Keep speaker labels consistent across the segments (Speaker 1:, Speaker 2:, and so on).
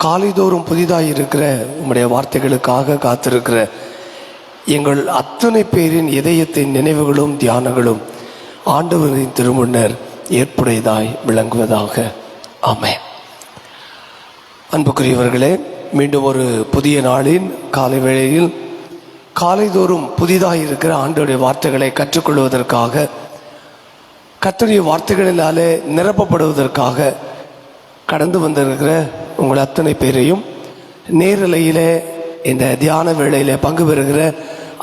Speaker 1: காலைதோறும் புதிதாக இருக்கிற உம்முடைய வார்த்தைகளுக்காக காத்திருக்கிற எங்கள் அத்தனை பேரின் இதயத்தின் நினைவுகளும் தியானங்களும் ஆண்டவரின் திருமுன்னர் ஏற்புடையதாய் விளங்குவதாக. ஆமே அன்புக்குரியவர்களே மீண்டும் ஒரு புதிய நாளின் காலை வேளையில் காலைதோறும் புதிதாக இருக்கிற ஆண்டோடைய வார்த்தைகளை கற்றுக்கொள்வதற்காக கத்தனுடைய வார்த்தைகளினாலே நிரப்பப்படுவதற்காக கடந்து வந்திருக்கிற உங்கள் அத்தனை பேரையும் நேரலையில் இந்த தியான வேளையில் பங்கு பெறுகிற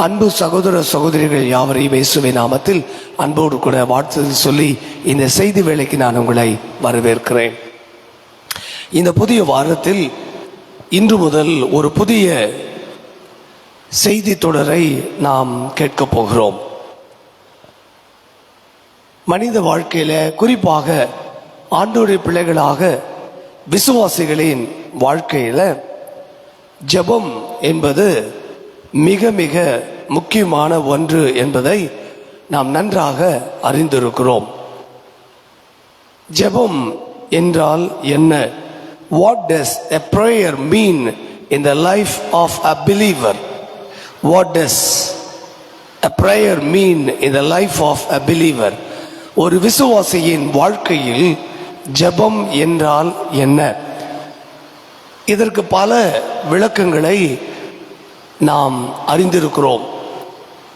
Speaker 1: அன்பு சகோதர சகோதரிகள் யாவரையும் இயேசுவை நாமத்தில் அன்போடு கூட வாழ்த்துதல் சொல்லி இந்த செய்தி வேலைக்கு நான் உங்களை வரவேற்கிறேன். இந்த புதிய வாரத்தில் இன்று முதல் ஒரு புதிய செய்தி தொடரை நாம் கேட்கப் போகிறோம். மனித வாழ்க்கையில் குறிப்பாக ஆண்டோடைய பிள்ளைகளாக விசுவாசிகளின் வாழ்க்கையில் ஜெபம் என்பது மிக மிக முக்கியமான ஒன்று என்பதை நாம் நன்றாக அறிந்திருக்கிறோம். ஜெபம் என்றால் என்ன? What does a prayer mean in the life of a believer what does a prayer mean in the life of a believer ஒரு விசுவாசியின் வாழ்க்கையில் ஜெபம் என்றால் என்ன? இதற்கு பல விளக்கங்களை நாம் அறிந்திருக்கிறோம்.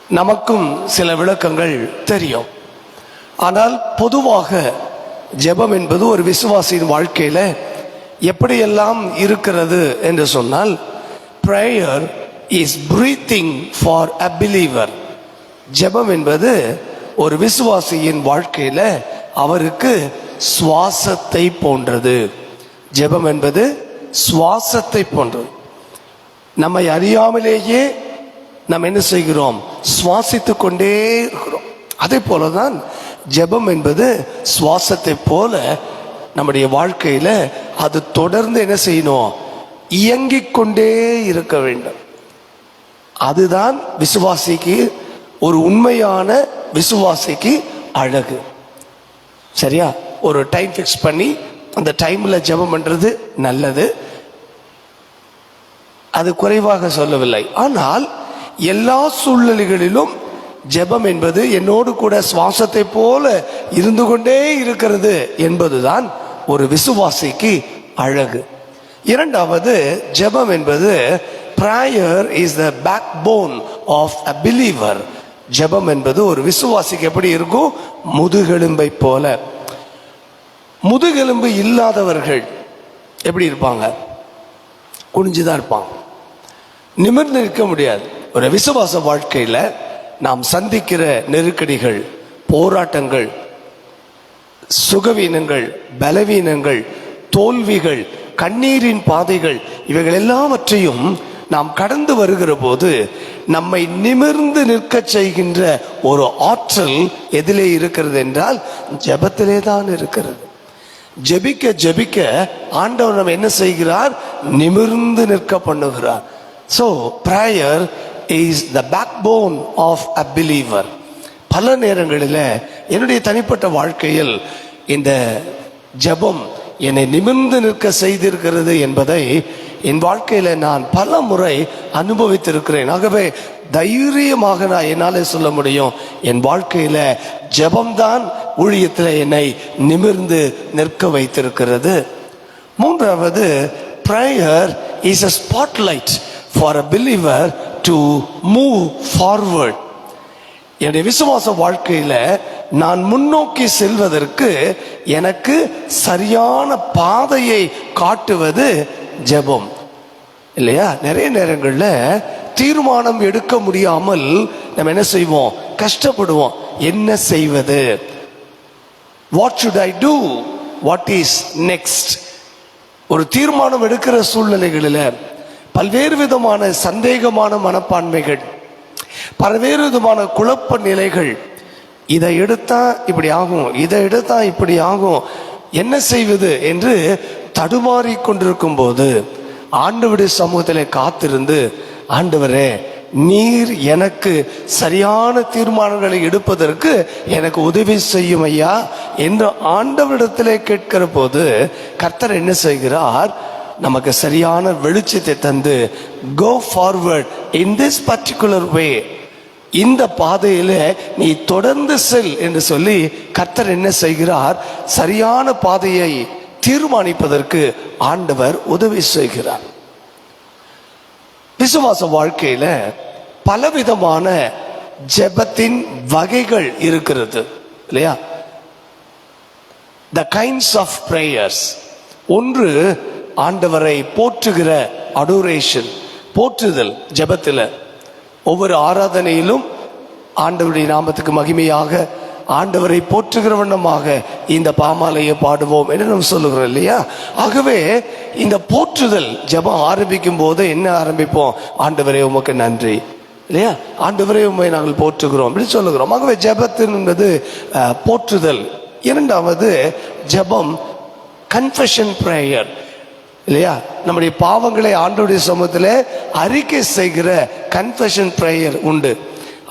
Speaker 1: நமக்கும் சில விளக்கங்கள் தெரியும். ஆனால் பொதுவாக ஜெபம் என்பது ஒரு விசுவாசியின் வாழ்க்கையில் எப்படியெல்லாம் இருக்கிறது என்று சொன்னால் prayer is breathing for a believer ஜெபம் என்பது ஒரு விசுவாசியின் வாழ்க்கையில் அவருக்கு சுவாசத்தை போன்றது. ஜெபம் என்பது சுவாசத்தை போன்றது. நம்மை அறியாமலேயே நாம் என்ன செய்கிறோம்? சுவாசித்து கொண்டே இருக்கிறோம். அதே போலதான் ஜெபம் என்பது சுவாசத்தை போல நம்முடைய வாழ்க்கையில அது தொடர்ந்து என்ன செய்யணும்? இயங்கிக் கொண்டே இருக்க வேண்டும். அதுதான் விசுவாசிக்கு ஒரு உண்மையான விசுவாசிக்கு அழகு. சரியா? ஒரு டைம் ஃபிக்ஸ் பண்ணி அந்த டைமில் ஜெபம் பண்ணுறது நல்லது. அது குறைவாக சொல்லவில்லை. ஆனால் எல்லா சூழ்நிலைகளிலும் ஜெபம் என்பது என்னோடு கூட சுவாசத்தை போல இருந்து கொண்டே இருக்கிறது என்பதுதான் ஒரு விசுவாசிக்கு அழகு. இரண்டாவது ஜெபம் என்பது prayer is the backbone of a believer ஜெபம் என்பது ஒரு விசுவாசிக்கு எப்படி இருக்கும்? முதுகெலும்பை போல. முதுகெலும்பு இல்லாதவர்கள் எப்படி இருப்பாங்க? குனிஞ்சுதான் இருப்பாங்க. நிமிர்ந்து நிற்க முடியாது. ஒரு விசுவாச வாழ்க்கையில் நாம் சந்திக்கிற நெருக்கடிகள் போராட்டங்கள் சுகவீனங்கள் பலவீனங்கள் தோல்விகள் கண்ணீரின் பாதைகள் இவைகள் எல்லாவற்றையும் நாம் கடந்து வருகிற போது நம்மை நிமிர்ந்து நிற்கச் செய்கின்ற ஒரு ஆற்றல் எதிலே இருக்கிறது என்றால் ஜபத்திலே தான் இருக்கிறது. ஜெபிக்க ஜெபிக்க ஆண்டவர் நம்ம என்ன செய்கிறார்? நிமிர்ந்து நிற்க பண்ணுகிறார். So prayer is the backbone of a believer பல நேரங்களில் என்னுடைய தனிப்பட்ட வாழ்க்கையில் இந்த ஜெபம் என்னை நிமிர்ந்து நிற்க செய்திருக்கிறது என்பதை என் வாழ்க்கையில் நான் பல முறை அனுபவித்திருக்கிறேன். ஆகவே தைரியமாக நான் என்னாலே சொல்ல முடியும்? என் வாழ்க்கையில் ஜபம்தான் ஊழியத்தில் என்னை நிமிர்ந்து நிற்க வைத்திருக்கிறது. மூன்றாவது prayer is a spotlight for a believer to move forward என்னுடைய விசுவாச வாழ்க்கையில் நான் முன்னோக்கி செல்வதற்கு எனக்கு சரியான பாதையை காட்டுவது ஜெபம். இல்லையா? நிறைய நேரங்களில் தீர்மானம் எடுக்க முடியாமல் நம்ம என்ன செய்வோம்? கஷ்டப்படுவோம். என்ன செய்வது? What should I do what is next ஒரு தீர்மானம் எடுக்கிற சூழ்நிலைகளில் பல்வேறு விதமான சந்தேகமான மனப்பான்மைகள் பல்வேறு விதமான குழப்ப நிலைகள் இதை எடுத்தா இப்படி ஆகும் இதை எடுத்தா இப்படி ஆகும் என்ன செய்வது என்று தடுமாறி கொண்டிருக்கும் போது ஆண்டவருடைய சமூகத்தில் காத்திருந்து ஆண்டவரே நீர் எனக்கு சரியான தீர்மானங்களை எடுப்பதற்கு எனக்கு உதவி செய்யும் ஐயா என்று ஆண்டவரிடத்திலே கேட்கிற போது கர்த்தர் என்ன செய்கிறார்? நமக்கு சரியான வெளிச்சத்தை தந்து go forward in this particular way இந்த பாதையில நீ தொடர்ந்து செல் என்று சொல்லி கர்த்தர் என்ன செய்கிறார்? சரியான பாதையை தீர்மானிப்பதற்கு ஆண்டவர் உதவி செய்கிறார். விசுவாச வாழ்க்கையில பலவிதமான ஜெபத்தின் வகைகள் இருக்கிறது இல்லையா? த கைண்ட்ஸ் ஆஃப் பிரேயர்ஸ் ஒன்று ஆண்டவரை போற்றுகிற அடோரேஷன் போற்றுதல் ஜெபத்தில். ஒவ்வொரு ஆராதனையிலும் ஆண்டவருடைய நாமத்துக்கு மகிமையாக ஆண்டவரை போற்றுகிற வண்ணமாக இந்த பாமாலையை பாடுவோம் என்று நம்ம சொல்லுகிறோம் இல்லையா? ஆகவே இந்த போற்றுதல் ஜெபம் ஆரம்பிக்கும் போது என்ன ஆரம்பிப்போம்? ஆண்டவரே உமக்கு நன்றி. இல்லையா? ஆண்டவரே உண்மை நாங்கள் போற்றுகிறோம் அப்படின்னு சொல்லுகிறோம். ஆகவே ஜபத்தின்றது போற்றுதல். இரண்டாவது ஜெபம் கன்ஃபெஷன் ப்ரேயர் இல்லையா? நம்முடைய பாவங்களை ஆண்டோடைய சமூகத்தில் அறிக்கை செய்கிற கன்ஃபெஷன் ப்ரேயர் உண்டு.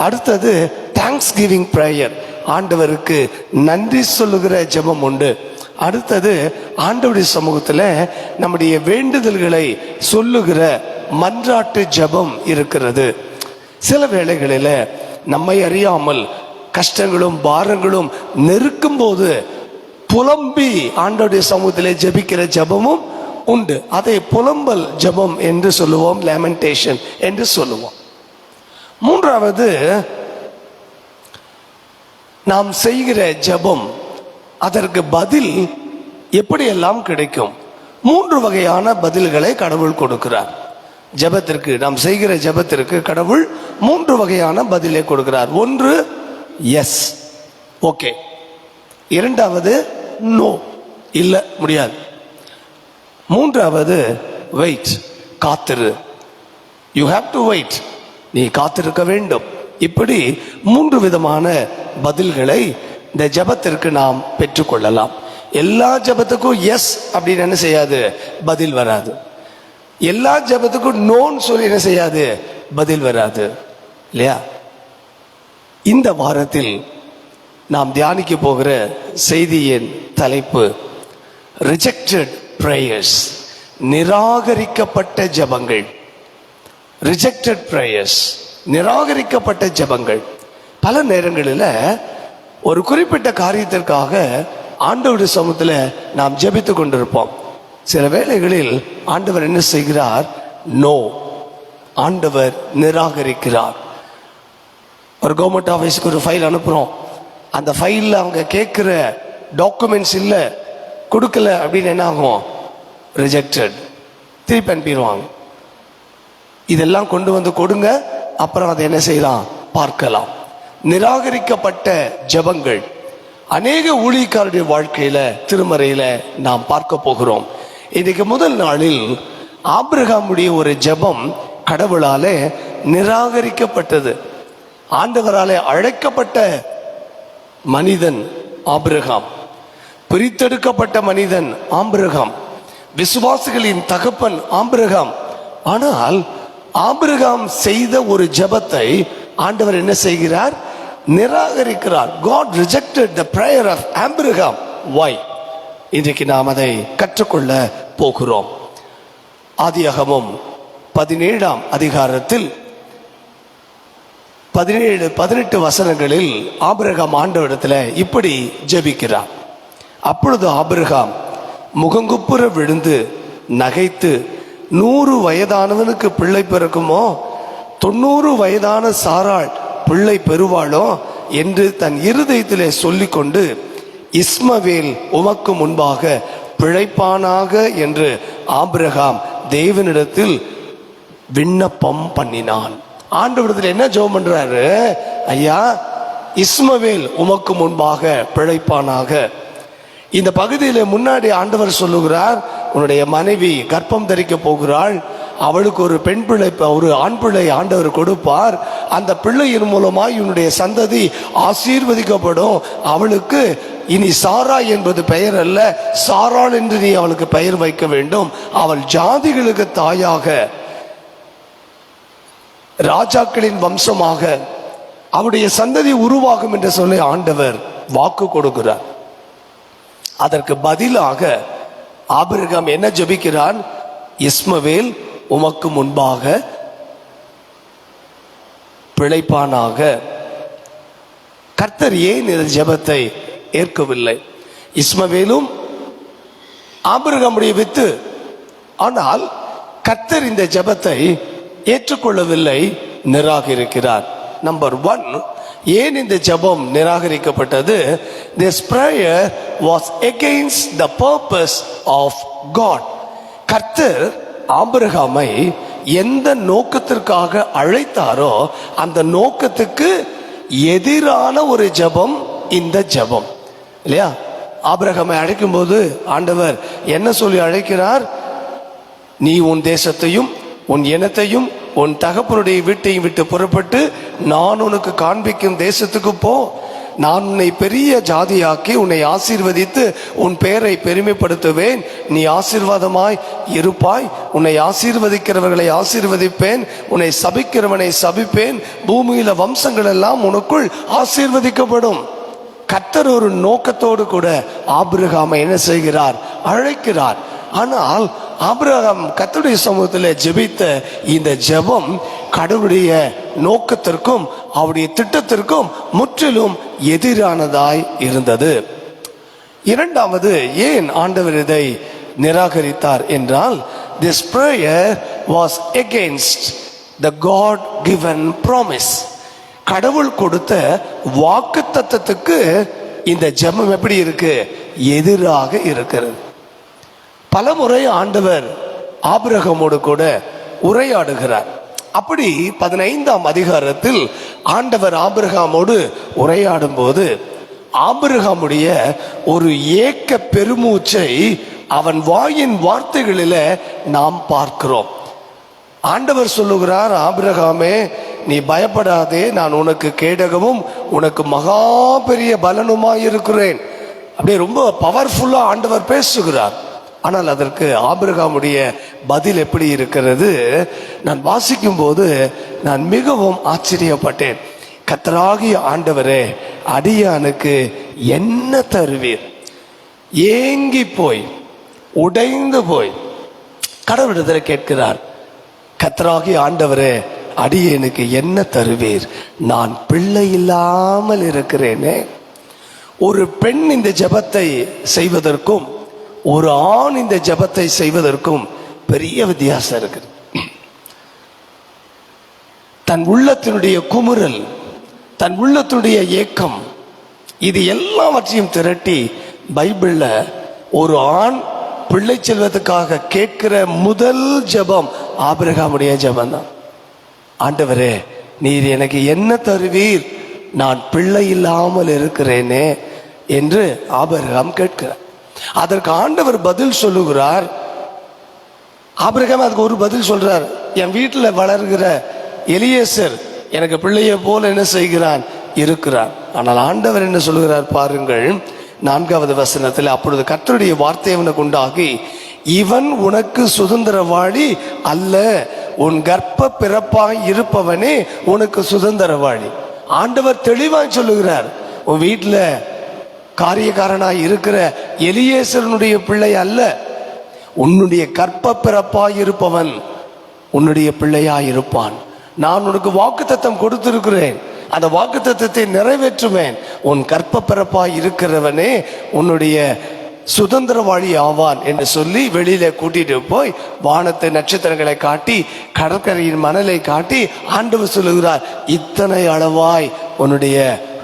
Speaker 1: அடுத்தது தேங்க்ஸ் கிவிங் ப்ரேயர் ஆண்டவருக்கு நன்றி சொல்லுகிற ஜெபம் உண்டு. அடுத்தது ஆண்டவருடைய சமூகத்தில் நம்முடைய வேண்டுதல்களை சொல்லுகிற மன்றாட்டு ஜெபம் இருக்கிறது. சில வேளைகளில் நம்மை அறியாமல் கஷ்டங்களும் பாரங்களும் நெருக்கும் போது புலம்பி ஆண்டோடைய சமூகத்திலே ஜெபிக்கிற ஜெபமும் உண்டு. அதை புலம்பல் ஜெபம் என்று சொல்லுவோம் லெமன்டேஷன் என்று சொல்லுவோம். மூன்றாவது நாம் செய்கிற ஜெபம் அதற்கு பதில் எப்படியெல்லாம் கிடைக்கும்? மூன்று வகையான பதில்களை கடவுள் கொடுக்கிறார். ஜெபத்திற்கு நாம் செய்கிற ஜெபத்திற்கு கடவுள் மூன்று வகையான பதிலை கொடுக்கிறார். ஒன்று எஸ் ஓகே இரண்டாவது நோ இல்ல முடியாது. மூன்றாவது வெயிட் காத்திரு. யூ ஹாவ் டு வெயிட் நீ காத்திருக்க வேண்டும். இப்படி மூன்று விதமான பதில்களை இந்த ஜெபத்திற்கு நாம் பெற்றுக்கொள்ளலாம். எல்லா ஜெபத்துக்கும் எஸ் அப்படின்னு என்ன செய்யாது? பதில் வராது. எல்லா ஜெபத்துக்கும் நோன்னு சொல்லி என்ன செய்யாது? பதில் வராது. இல்லையா? இந்த வாரத்தில் நாம் தியானிக்க போகிற செய்தியின் தலைப்பு ரிஜெக்டட் ப்ரேயர்ஸ் நிராகரிக்கப்பட்ட ஜெபங்கள். ரிஜெக்டட் ப்ரேயர்ஸ் நிராகரிக்கப்பட்ட ஜெபங்கள். பல நேரங்களில் ஒரு குறிப்பிட்ட காரியத்திற்காக ஆண்டவருடைய சமூகத்தில் நாம் ஜெபித்து கொண்டிருப்போம். சில வேளைகளில் ஆண்டவர் என்ன செய்கிறார்? நோ. ஆண்டவர் நிராகரிக்கிறார். ஒரு கவர்மெண்ட் ஆஃபீஸுக்கு ஒரு ஃபைல் அனுப்புகிறோம் அந்த ஃபைலில் அவங்க கேட்குற டாக்குமெண்ட்ஸ் இல்லை கொடுக்கல அப்படின்னு என்ன ஆகும்? ரிஜெக்டட் திருப்பி அனுப்பிடுவாங்க. இதெல்லாம் கொண்டு வந்து கொடுங்க அப்புறம் அதை என்ன செய்யலாம்? பார்க்கலாம். நிராகரிக்கப்பட்ட ஜெபங்கள். அநேக ஊழியக்காரருடைய வாழ்க்கையில திருமறையில நாம் பார்க்க போகிறோம். இன்னைக்கு முதல் நாளில் ஆப்ரஹாமுடைய ஒரு ஜெபம் கடவுளாலே நிராகரிக்கப்பட்டது. ஆண்டவராலே அழைக்கப்பட்ட மனிதன் ஆபிரகாம். பிரித்தெடுக்கப்பட்ட மனிதன் ஆம்பிரகாம் விசுவாசிகளின் தகப்பன் ஆம்பிரகாம் ஆனால் ஆபிரகாம் செய்த ஒரு ஜெபத்தை ஆண்டவர் என்ன செய்கிறார்? நிராகரிக்கிறார். God rejected the prayer of Abraham why இன்றைக்கு நாம் அதை கற்றுக்கொள்ள போகிறோம். ஆதியகமும் பதினேழாம் அதிகாரத்தில் பதினேழு பதினெட்டு வசனங்களில் ஆபிரகாம் ஆண்டவரிடத்தில் இப்படி ஜபிக்கிறார். அப்பொழுது ஆபிரகாம் முகங்குப்புற விழுந்து நகைத்து நூறு வயதானவனுக்கு பிள்ளை பிறக்குமோ? தொண்ணூறு வயதான சாராள் பிள்ளை பெறுவாளோ என்று தன் இருதயத்திலே சொல்லிக்கொண்டு இஸ்மவேல் உமக்கு முன்பாக பிழைப்பானாக? என்று ஆபிரகாம் தேவனிடத்தில் விண்ணப்பம் பண்ணினான். ஆண்டவரத்தில் என்ன ஜோம் பண்றாரு? ஐயா இஸ்மவேல் உமக்கு முன்பாக பிழைப்பானாக? இந்த பகுதியில முன்னாடி ஆண்டவர் சொல்லுகிறார் உன்னுடைய மனைவி கர்ப்பம் தரிக்க போகிறாள் அவளுக்கு ஒரு பெண் பிள்ளை ஒரு ஆண் பிள்ளை ஆண்டவர் கொடுப்பார். அந்த பிள்ளையின் மூலமாக இவனுடைய சந்ததி ஆசீர்வதிக்கப்படும். அவளுக்கு இனி சாரா என்பது பெயர் அல்ல. சாராள் என்று நீ அவளுக்கு பெயர் வைக்க வேண்டும். அவள் ஜாதிகளுக்கு தாயாக ராஜாக்களின் வம்சமாக அவருடைய சந்ததி உருவாகும் என்று சொல்லி ஆண்டவர் வாக்கு கொடுக்கிறார். அதற்கு பதிலாக ஆபிரகாம் என்ன ஜெபிக்கிறான்? இஸ்மவேல் உமக்கு முன்பாக பிழைப்பானாக. கர்த்தர் ஏன் இந்த ஜெபத்தை ஏற்கவில்லை? இஸ்மவேலும் ஆபிரகமுடைய வித்து. ஆனால் கர்த்தர் இந்த ஜெபத்தை ஏற்றுக்கொள்ளவில்லை நிராகரிக்கிறார். நம்பர் ஒன் ஏன் இந்த ஜெபம் நிராகரிக்கப்பட்டது? This prayer was against the purpose of God கர்த்தர் ஆபிரகாமை எந்த நோக்கத்திற்காக அழைத்தாரோ அந்த நோக்கத்துக்கு எதிரான ஒரு ஜெபம் இந்த ஜெபம். இல்லையா? ஆபிரகாமை அழைக்கும்போது ஆண்டவர் என்ன சொல்லி அழைக்கிறார்? நீ உன் தேசத்தையும் உன் இனத்தையும் உன் தகப்பனுடைய வீட்டையும் விட்டு புறப்பட்டு நான் உனக்கு காண்பிக்கும் தேசத்துக்கு போ. நான் உன்னை பெரிய ஜாதியாக்கி உன்னை ஆசீர்வதித்து உன் பெயரை பெருமைப்படுத்துவேன். நீ ஆசீர்வாதமாய் இருப்பாய். உன்னை ஆசீர்வதிக்கிறவர்களை ஆசீர்வதிப்பேன். உன்னை சபிக்கிறவனை சபிப்பேன். பூமியில வம்சங்கள் எல்லாம் உனக்குள் ஆசீர்வதிக்கப்படும். கர்த்தர் ஒரு நோக்கத்தோடு கூட ஆபிரகாமை என்ன செய்கிறார்? அழைக்கிறார். ஆனால் ஆபிரகாம் கத்துடைய சமூகத்தில் ஜெபித்த இந்த ஜெபம் கடவுளுடைய நோக்கத்திற்கும் அவருடைய திட்டத்திற்கும் முற்றிலும் எதிரானதாய் இருந்தது. இரண்டாவது ஏன் ஆண்டவர் இதை நிராகரித்தார் என்றால் this prayer was against the God given promise கடவுள் கொடுத்த வாக்கு தத்துவத்துக்கு இந்த ஜெபம் எப்படி இருக்கு? எதிராக இருக்கிறது. பலமுறை ஆண்டவர் ஆபிரகமோடு கூட உரையாடுகிறார். அப்படி பதினைந்தாம் அதிகாரத்தில் ஆண்டவர் ஆபிரகாமோடு உரையாடும் போது ஆபிரகாமுடைய ஒரு ஏக்க பெருமூச்சை அவன் வாயின் வார்த்தைகளில நாம் பார்க்கிறோம். ஆண்டவர் சொல்லுகிறார் ஆபிரகாமே நீ பயப்படாதே நான் உனக்கு கேடகமும் உனக்கு மகா பெரிய பலனுமாயிருக்கிறேன். அப்படியே ரொம்ப பவர்ஃபுல்லா ஆண்டவர் பேசுகிறார். ஆனால் அதற்கு ஆபிரகாமுடைய பதில் எப்படி இருக்கிறது? நான் வாசிக்கும் போது நான் மிகவும் ஆச்சரியப்பட்டேன். கத்தராகிய ஆண்டவரே அடியானுக்கு என்ன தருவீர்? ஏங்கி போய் உடைந்து போய் கடவுளிடத்தில் கேட்கிறார் கத்தராகி ஆண்டவரே அடியேனுக்கு என்ன தருவீர்? நான் பிள்ளை இல்லாமல் இருக்கிறேனே. ஒரு பெண் இந்த ஜெபத்தை செய்வதற்கும் ஒரு ஆண் இந்த ஜெபத்தை செய்வதற்கும் பெரிய வித்தியாசம் இருக்குது. தன் உள்ளத்தினுடைய குமுறல் தன் உள்ளத்தினுடைய ஏக்கம் இது எல்லாவற்றையும் திரட்டி பைபிள்ல ஒரு ஆண் பிள்ளை செல்வதற்காக கேட்கிற முதல் ஜெபம் ஆபிரகாமுடைய ஜெபம் தான் ஆண்டவரே நீர் எனக்கு என்ன தருவீர்? நான் பிள்ளை இல்லாமல் இருக்கிறேனே என்று ஆபிரகாம் கேட்கிறார். அதற்கு ஆண்டவர் பதில் சொல்லுகிறார். ஆபிரகாம் அதுக்கு ஒரு பதில் சொல்றார். என் வீட்டில் வளர்கிற எலியேசர் எனக்கு பிள்ளையை போல என்ன செய்கிறான்? இருக்கிறான். ஆனால் ஆண்டவர் என்ன சொல்லுகிறார் பாருங்கள். நான்காவது வசனத்தில் அப்பொழுது கத்தருடைய வார்த்தை அவனுக்கு உண்டாகி இவன் உனக்கு சுதந்திரவாளி அல்ல. உன் கர்ப்ப பிறப்பாய் இருப்பவனே உனக்கு சுதந்திரவாளி. ஆண்டவர் தெளிவாக சொல்லுகிறார். உன் வீட்டில் காரியக்காரனாய் இருக்கிற எலியேசனுடைய பிள்ளை அல்ல. உன்னுடைய கற்ப பிறப்பாய் இருப்பவன் உன்னுடைய பிள்ளையாய் இருப்பான். நான் உனக்கு வாக்குத்தத்தம் கொடுத்திருக்கிறேன். அந்த வாக்குத்தத்தை நிறைவேற்றுவேன். உன் கற்ப பிறப்பாய் இருக்கிறவனே உன்னுடைய சுதந்திரவாளி ஆவான் என்று சொல்லி வெளியில கூட்டிட்டு போய் வானத்து நட்சத்திரங்களை காட்டி கடற்கரையின் மணலை காட்டி ஆண்டவர் சொல்லுகிறார் இத்தனை அளவாய் உன்னுடைய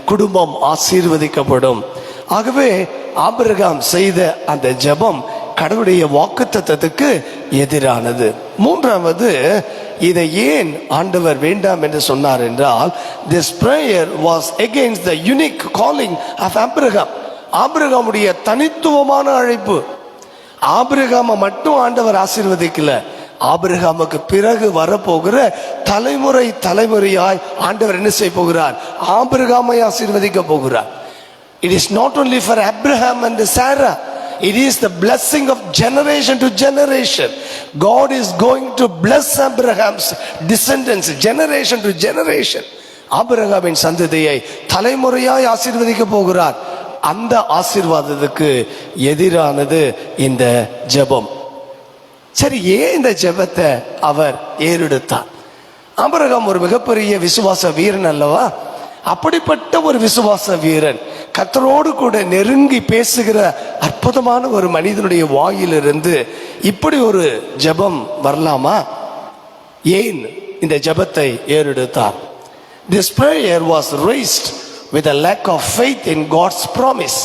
Speaker 1: குடும்பம் ஆசீர்வதிக்கப்படும். ஆகவே ஆபிரகாம் செய்த அந்த ஜெபம் கடவுளுடைய வாக்குத்தத்தத்துக்கு எதிரானது. மூன்றாவது இதை ஏன் ஆண்டவர் வேண்டாம் என்று சொன்னார் என்றால் this prayer was against the unique calling of Abraham. ஆபிரகாமுடைய தனித்துவமான அழைப்பு. ஆபிரகாம மட்டும் ஆண்டவர் ஆசீர்வதிக்கல. ஆபிரகாமுக்கு பிறகு வரப்போகிற தலைமுறை தலைமுறையாய் ஆண்டவர் என்ன செய்ய போகிறார்? ஆபிரகாமை ஆசீர்வதிக்க போகிறார். It is not only for Abraham and Sarah It is the blessing of generation to generation. God is going to bless Abraham's descendants, generation to generation. ஆபிரகாமின் சந்ததியை தலைமுறையாய் ஆசீர்வதிக்க போகிறார். அந்த ஆசீர்வாதத்துக்கு எதிரானது இந்த ஜெபம். சரி ஏன் இந்த ஜெபத்தை அவர் ஏறெடுத்தார்? ஆபிரகாம் ஒரு மிகப்பெரிய விசுவாச வீரன் அல்லவா? அப்படிப்பட்ட ஒரு விசுவாச வீரன். கத்தரோடு கூட நெருங்கி பேசுகிற அற்புதமான ஒரு மனிதனுடைய வாயிலிருந்து இப்படி ஒரு ஜெபம் வரலாமா? ஏன் இந்த ஜெபத்தை ஏறெடுத்தார்? This prayer was raised with a lack of faith in God's promise.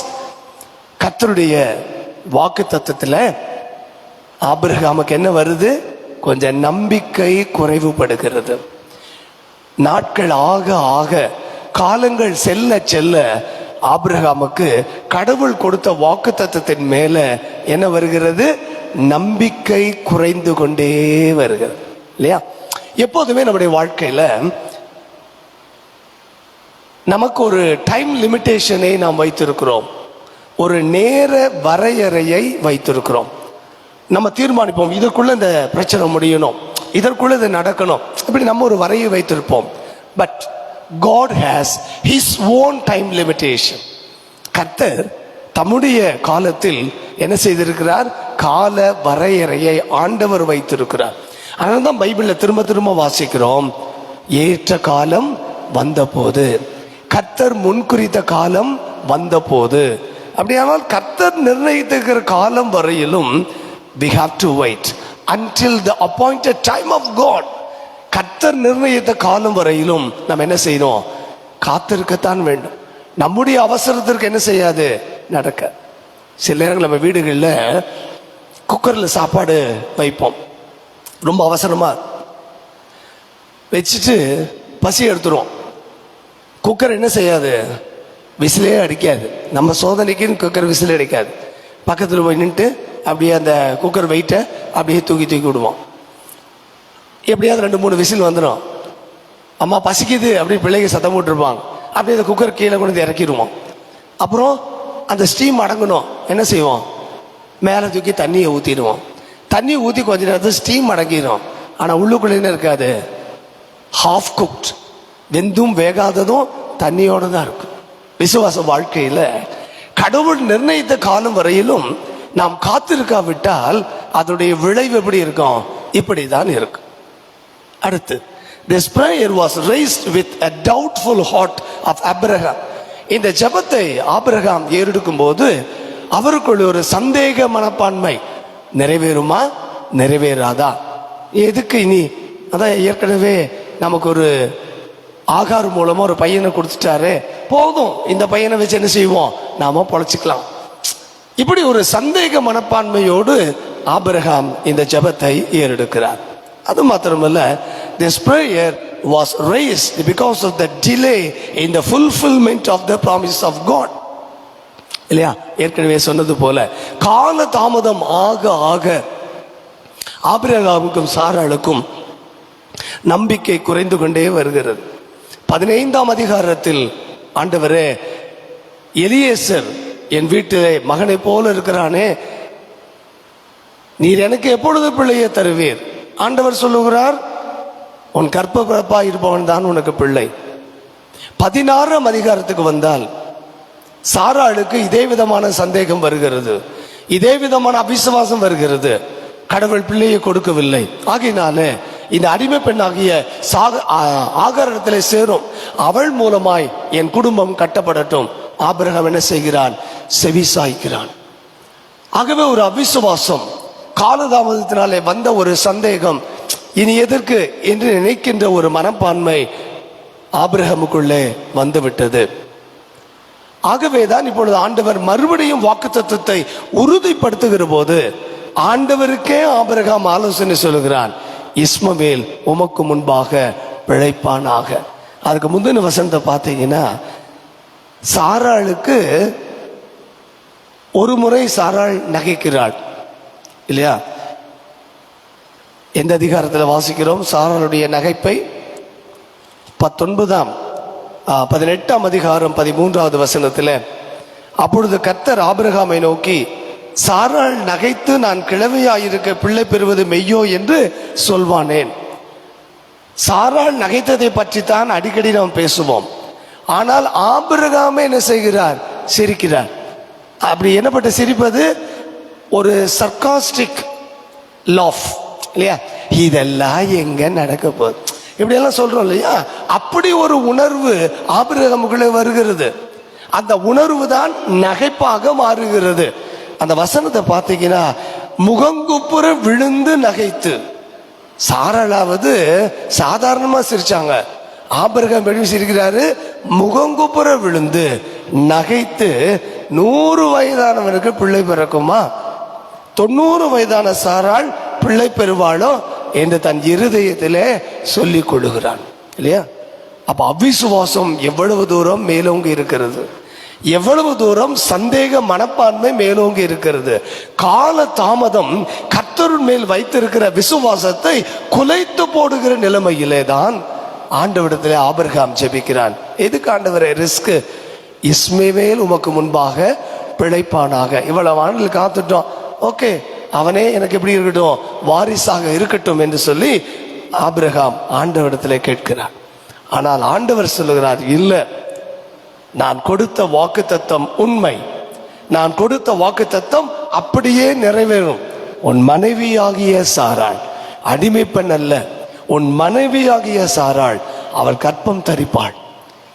Speaker 1: கர்த்தருடைய வாக்கு தத்துவத்தில் ஆபிரகாமுக்கு என்ன வருது? கொஞ்சம் நம்பிக்கை குறைவுபடுகிறது. நாட்கள் ஆக ஆக காலங்கள் செல்ல செல்ல ஆபிரகாமுக்கு கடவுள் கொடுத்த வாக்கு தத்துவத்தின் மேல என்ன வருகிறது? நம்பிக்கை குறைந்து கொண்டே வருகிறது. இல்லையா? எப்போதுமே நம்முடைய வாழ்க்கையில நமக்கு ஒரு டைம் லிமிட்டேஷனை நாம் வைத்திருக்கிறோம். ஒரு நேர வரையறையை வைத்திருக்கிறோம். நம்ம தீர்மானிப்போம் இதற்குள்ள இந்த பிரச்சனை முடியணும். இதற்குள்ள இது நடக்கணும். இப்படி நம்ம ஒரு வரையை வைத்திருப்போம். But God has his own time limitation கர்த்தர் தம்முடைய காலத்தில் என்ன செய்திருக்கிறார்? கால வரையறையை ஆண்டவர் வைத்திருக்கிறார். அதனால தான் பைபிளில் திரும்ப திரும்ப வாசிக்கிறோம். ஏற்ற காலம் வந்தபோது கர்த்தர் முன்குறித்த காலம் வந்தபோது. அப்படியானால் கர்த்தர் நிர்ணயித்திருக்கிற காலம் வரையிலும் we have to wait until the appointed time of God கத்தர் நிர்ணயித்த காலம் வரையிலும் நம்ம என்ன செய்யணும் காத்திருக்கத்தான் வேண்டும். நம்முடைய அவசரத்திற்கு என்ன செய்யாது? நடக்க. சில நேரங்கள் நம்ம வீடுகளில் குக்கரில் சாப்பாடு வைப்போம். ரொம்ப அவசரமாக வச்சுட்டு பசி எடுத்துருவோம் குக்கர் என்ன செய்யாது? விசிலே அடிக்காது. நம்ம சோதனைக்குன்னு குக்கர் விசிலே அடிக்காது. பக்கத்தில் போய் நின்றுட்டு அப்படியே அந்த குக்கர் வெயிட்டை அப்படியே தூக்கி தூக்கி விடுவோம். எப்படியாவது ரெண்டு மூணு விசில் வந்துடும் அம்மா பசிக்குது அப்படி பிள்ளைங்க சத்தம் போட்டுருப்பாங்க. அப்படியே அந்த குக்கர் கீழே கொண்டு வந்து இறக்கிடுவோம். அப்புறம் அந்த ஸ்டீம் அடங்கணும். என்ன செய்வோம்? மேலே தூக்கி தண்ணியை ஊற்றிடுவோம் தண்ணி ஊற்றி கொஞ்ச நேரத்தில் ஸ்டீம் அடங்கிடும் ஆனால் உள்ளுக்குள்ளே இருக்காது? ஹாஃப் குக்ட் வெந்தும் வேகாததும் தண்ணியோடு தான் இருக்கும் விசுவாச வாழ்க்கையில் கடவுள் நிர்ணயித்த காலம் வரையிலும் நாம் காத்திருக்காவிட்டால் அதனுடைய விளைவு எப்படி இருக்கும்? இப்படி தான் இருக்கும் அடுத்து this prayer was raised with a doubtful heart of Abraham இந்த ஜெபத்தை ஆபிரகாம் ஏறெடுக்கும் போது அவருக்குள்ள ஒரு சந்தேக மனப்பான்மை நிறைவேறுமா? நிறைவேறாதா? எதுக்கு இனி? அதான் ஏற்கனவே நமக்கு ஒரு ஆகார் மூலமாக ஒரு பையனை கொடுத்துட்டாரு. போதும் இந்த பையனை வச்சு என்ன செய்வோம்? நாம பொழைச்சிக்கலாம். இப்படி ஒரு சந்தேக மனப்பான்மையோடு ஆபிரகாம் இந்த ஜெபத்தை ஏறெடுக்கிறார். அது மாத்திரமல்ல this prayer was raised because of the delay in the fulfillment of the promise of God இல்லையா? ஏற்கனவே சொன்னது போல கால தாமதம் ஆக ஆக ஆபிரகாவுக்கும் சாராளுக்கும் நம்பிக்கை குறைந்து கொண்டே வருகிறது. பதினைந்தாம் அதிகாரத்தில் ஆண்டவரே எலியேசர் என் வீட்டிலே மகனை போல இருக்கிறானே நீர் எனக்கு எப்பொழுது பிள்ளையை தருவீர்? ஆண்டவர் சொல்லுகிறார் உன் கற்ப இருப்பவன் தான் உனக்கு பிள்ளை. பதினாறாம் அதிகாரத்துக்கு வந்தால் சாராளுக்கு இதே விதமான சந்தேகம் வருகிறது. இதே விதமான அபிசுவாசம் வருகிறது. கடவுள் பிள்ளையை கொடுக்கவில்லை. ஆகினாலே இந்த அடிமை பெண்ணாகிய சாக ஆ- சேரும். அவள் மூலமாய் என் குடும்பம் கட்டப்படட்டும். ஆபிரகம் என்ன செய்கிறான்? செவி சாய்க்கிறான் ஆகவே ஒரு அவிசுவாசம் காலதாமதத்தினாலே வந்த ஒரு சந்தேகம். இனி எதற்கு என்று நினைக்கின்ற ஒரு மனப்பான்மை ஆபிரகமுக்குள்ளே வந்துவிட்டது. ஆகவேதான் இப்பொழுது ஆண்டவர் மறுபடியும் வாக்குத்தத்தத்தை உறுதிப்படுத்துகிற போது ஆண்டவருக்கே ஆபிரகாம் ஆலோசனை சொல்லுகிறான் இஸ்மவேல் உமக்கு முன்பாக பிழைப்பானாக. அதுக்கு முந்தின வசந்த பார்த்தீங்கன்னா சாராளுக்கு ஒரு முறை சாராள் நகைக்கிறாள். இல்லையா? எந்த அதிகாரத்தில் வாசிக்கிறோம்? சாராளுடைய நகைப்பை பத்தொன்பதாம் பதினெட்டாம் அதிகாரம் பதிமூன்றாவது வசனத்தில் அப்பொழுது கர்த்தர் ஆபிரகாமை நோக்கி சாராள் நகைத்து நான் கிழமையாயிருக்க பிள்ளை பெறுவது மெய்யோ என்று சொல்வானேன். சாரால் நகைத்ததை பற்றி தான் அடிக்கடி நாம் பேசுவோம். ஆனால் ஆபிரகாமே என்ன செய்கிறார்? சிரிக்கிறார். அப்படி என்னப்பட்ட சிரிப்பது ஒரு சர்க்காஸ்டிக் லாஃப் இல்லையா? இதெல்லாம் எங்க நடக்க போகுது? இப்படியெல்லாம் சொல்றோம் இல்லையா? அப்படி ஒரு உணர்வு ஆபிரகமுக்குள்ளே வருகிறது. அந்த உணர்வு தான் நகைப்பாக மாறுகிறது. அந்த வசனத்தை பார்த்தீங்கன்னா முகங்குப்புற விழுந்து நகைத்து. சாரலாவது சாதாரணமா சிரிச்சாங்க. ஆபிரகம் எப்படி சிரிக்கிறாரு? முகங்குப்புற விழுந்து நகைத்து நூறு வயதானவனுக்கு பிள்ளை பிறக்குமா? தொண்ணூறு வயதான சாராள் பிள்ளை பெறுவாளோ என்று தன் இருதயத்திலே சொல்லிக் கொள்ளுகிறான். இல்லையா? அப்ப அவிசுவாசம் எவ்வளவு தூரம் மேலோங்கி இருக்கிறது? எவ்வளவு தூரம் சந்தேக மனப்பான்மை மேலோங்கி இருக்கிறது? கால தாமதம் கத்தருள் மேல் வைத்திருக்கிற விசுவாசத்தை குலைத்து போடுகிற நிலைமையிலே தான் ஆண்டவிடத்திலே ஆபர்காம் ஜெபிக்கிறான். எதுக்கு ஆண்டவரே ரிஸ்க்? இஸ்மேவேல் உமக்கு முன்பாக பிழைப்பானாக. இவ்வளவு ஆண்டில் காத்துட்டோம். ஓகே அவனே எனக்கு எப்படி இருக்கட்டும் வாரிசாக இருக்கட்டும் என்று சொல்லி ஆபிரகாம் ஆண்டவரிடத்தில் கேட்கிறார். ஆனால் ஆண்டவர் சொல்லுகிறார் இல்லை நான் கொடுத்த வாக்கு தத்தம் உண்மை. நான் கொடுத்த வாக்கு தத்தம் அப்படியே நிறைவேறும். உன் மனைவியாகிய சாராள் அடிமை பெண் அல்ல உன் மனைவியாகிய சாராள் அவள் கற்பம் தரிப்பாள்.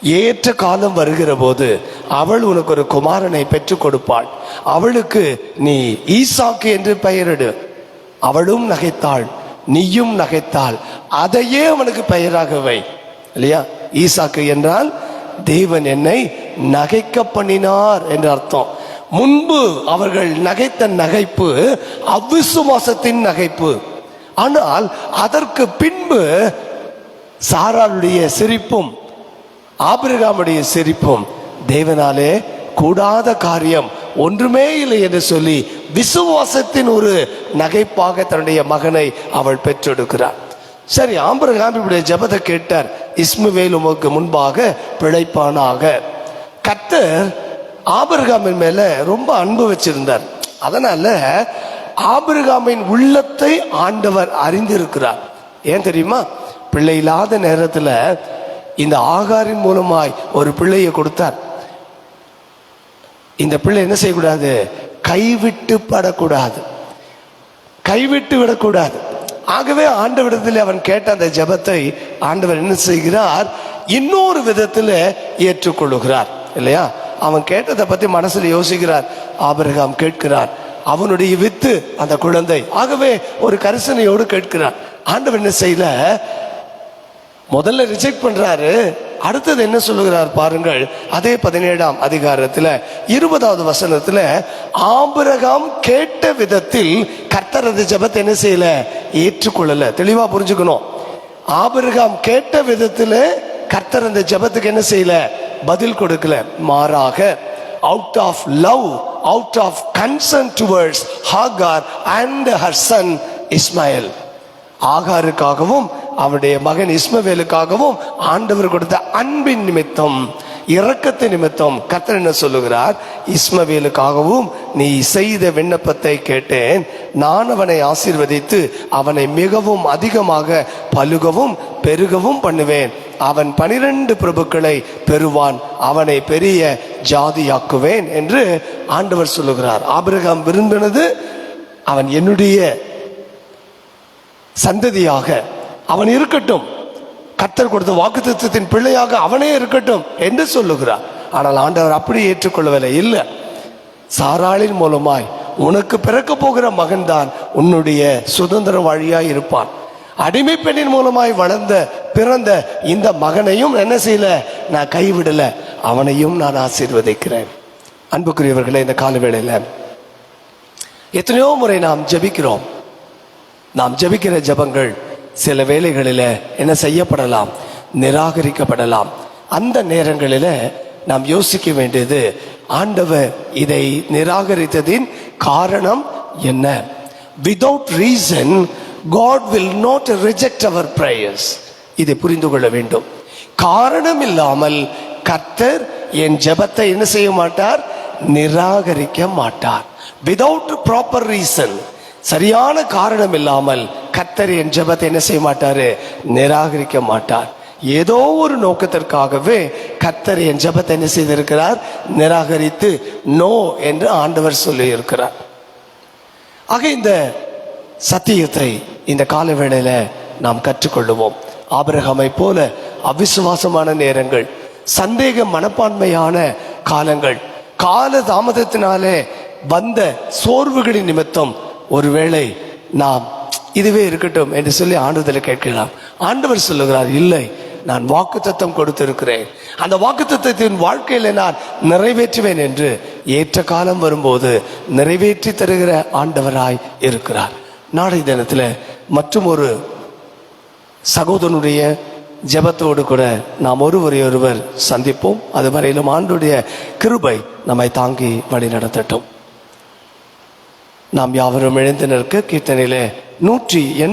Speaker 1: ஏற்ற காலம் வருகிற போது அவள் உனக்கு ஒரு குமாரனை பெற்றுக் கொடுப்பாள். அவளுக்கு நீ ஈசாக்கு என்று பெயரிடு. அவளும் நகைத்தாள் நீயும் நகைத்தாள் அதையே அவனுக்கு பெயராக வை. இல்லையா? ஈசாக்கு என்றால் தேவன் என்னை நகைக்க பண்ணினார் என்று அர்த்தம். முன்பு அவர்கள் நகைத்த நகைப்பு அவிசுவாசத்தின் நகைப்பு. ஆனால் அதற்கு பின்பு சாராளுடைய சிரிப்பும் ஆபிரகாமுடைய சிரிப்பும் தேவனாலே கூடாத காரியம் ஒன்றுமே இல்லை என்று சொல்லி விசுவாசத்தின் ஒரு நகைப்பாக தன்னுடைய மகனை அவள் பெற்றெடுக்கிறார். சரி ஆபிரகாம் இப்படி ஜபத்தை கேட்டார். இஸ்முவேல் உமக்கு முன்பாக பிழைப்பானாக. கத்தர் ஆபிரகாமின் மேல ரொம்ப அன்பு வச்சிருந்தார். அதனால ஆபிரகாமின் உள்ளத்தை ஆண்டவர் அறிந்திருக்கிறார். ஏன் தெரியுமா? பிள்ளை இல்லாத நேரத்துல இந்த ஆகாரின் மூலமாய் ஒரு பிள்ளையை கொடுத்தார். இந்த பிள்ளை என்ன செய்யக்கூடாது? கைவிட்டு படக்கூடாது. கைவிட்டு விடக்கூடாது. ஆகவே ஆண்டவரிடத்தில் அவன் கேட்ட அந்த ஜெபத்தை ஆண்டவர் என்ன செய்கிறார்? இன்னொரு விதத்தில் ஏற்றுக்கொள்ளுகிறார். இல்லையா? அவன் கேட்டதை பத்தி மனசுல யோசிக்கிறார். ஆபிரகாம் கேட்கிறார். அவனுடைய வித்து அந்த குழந்தை. ஆகவே ஒரு கரிசனையோடு கேட்கிறான் ஆண்டவர் என்ன செய்யல? முதல்ல ரிஜெக்ட் பண்றாரு. அடுத்தது என்ன சொல்லுகிறார் பாருங்கள். அதே பதினேழாம் அதிகாரத்துல இருபதாவது வசனத்துல ஆபிரகாம் கேட்ட விதத்தில் கர்த்தரது ஜபத்தை என்ன செய்யல? ஏற்றுக்கொள்ளல. தெளிவா புரிஞ்சுக்கணும். ஆபிரகாம் கேட்ட விதத்தில் கர்த்தர் அந்த ஜெபத்துக்கு என்ன செய்யல? பதில் கொடுக்கல. மாறாக out of love out of concern towards Hagar and her son Ishmael ஆகாருக்காகவும் அவருடைய மகன் இஸ்மவேலுக்காகவும் ஆண்டவர் கொடுத்த அன்பின் நிமித்தம் இரக்கத்தின் நிமித்தம் கத்தர் என்ன சொல்லுகிறார்? இஸ்மவேலுக்காகவும் நீ செய்த விண்ணப்பத்தை கேட்டேன். நான் அவனை ஆசீர்வதித்து அவனை மிகவும் அதிகமாக பழுகவும் பெருகவும் பண்ணுவேன். அவன் பனிரெண்டு பிரபுக்களை பெறுவான். அவனை பெரிய ஜாதியாக்குவேன் என்று ஆண்டவர் சொல்லுகிறார். ஆபிரகாம் விரும்பினது அவன் என்னுடைய சந்ததியாக அவன் இருக்கட்டும். கர்த்தர் கொடுத்த வாக்குத்தத்தத்தின் பிள்ளையாக அவனே இருக்கட்டும் என்று சொல்லுகிறார். ஆனால் ஆண்டவர் அப்படி ஏற்றுக்கொள்ளவில்லை. இல்லை. சாராளின் மூலமாய் உனக்கு பிறக்க போகிற மகன்தான் உன்னுடைய சுதந்திர வழியாய் இருப்பான். அடிமை பெண்ணின் மூலமாய் வளர்ந்த பிறந்த இந்த மகனையும் என்ன செய்யல? நான் கைவிடல. அவனையும் நான் ஆசீர்வதிக்கிறேன். அன்புக்குரியவர்களே இந்த காலவேளையில் எத்தனையோ முறை நாம் ஜெபிக்கிறோம். நாம் ஜபிக்கிற ஜெபங்கள் சில வேளைகளில் என்ன செய்யப்படலாம்? நிராகரிக்கப்படலாம். அந்த நேரங்களில் நாம் யோசிக்க வேண்டியது ஆண்டவர் இதை நிராகரித்ததின் காரணம் என்ன? Without reason God will not reject our prayers இதை புரிந்து கொள்ள வேண்டும். காரணம் இல்லாமல் கர்த்தர் என் ஜெபத்தை என்ன செய்ய மாட்டார்? நிராகரிக்க மாட்டார். விதவுட் ப்ராப்பர் ரீசன் சரியான காரணம் இல்லாமல் கத்தர் என் ஜபத்தை என்ன செய்ய மாட்டாரு நிராகரிக்க மாட்டார். ஏதோ ஒரு நோக்கத்திற்காகவே கத்தர் என் ஜபத்தை என்ன செய்திருக்கிறார்? நிராகரித்து நோ என்று ஆண்டவர் சொல்லி இருக்கிறார் ஆக இந்த சத்தியத்தை இந்த கால வேளையில நாம் கற்றுக்கொள்ளுவோம். ஆபிரகாமை போல அவிசுவாசமான நேரங்கள் சந்தேக மனப்பான்மையான காலங்கள் கால தாமதத்தினாலே வந்த சோர்வுகளின் நிமித்தம் ஒருவேளை நாம் இதுவே இருக்கட்டும் என்று சொல்லி ஆண்டுதலை கேட்கலாம் ஆண்டவர் சொல்லுகிறார் இல்லை நான் வாக்குத்தத்தம் கொடுத்திருக்கிறேன். அந்த வாக்குத்தத்தத்தின் வாழ்க்கையில நான் நிறைவேற்றுவேன் என்று ஏற்ற காலம் வரும்போது நிறைவேற்றி தருகிற ஆண்டவராய் இருக்கிறார். நாளை தினத்துல மற்றும் ஒரு சகோதரனுடைய ஜெபத்தோடு கூட நாம் ஒருவரை ஒருவர் சந்திப்போம். அது வரையிலும் ஆண்டுடைய கிருபை நம்மை தாங்கி வழி நடத்தட்டும் நாம் யாவரும் எழுந்து நிற்க கீர்த்தனையிலே நூற்றி எண்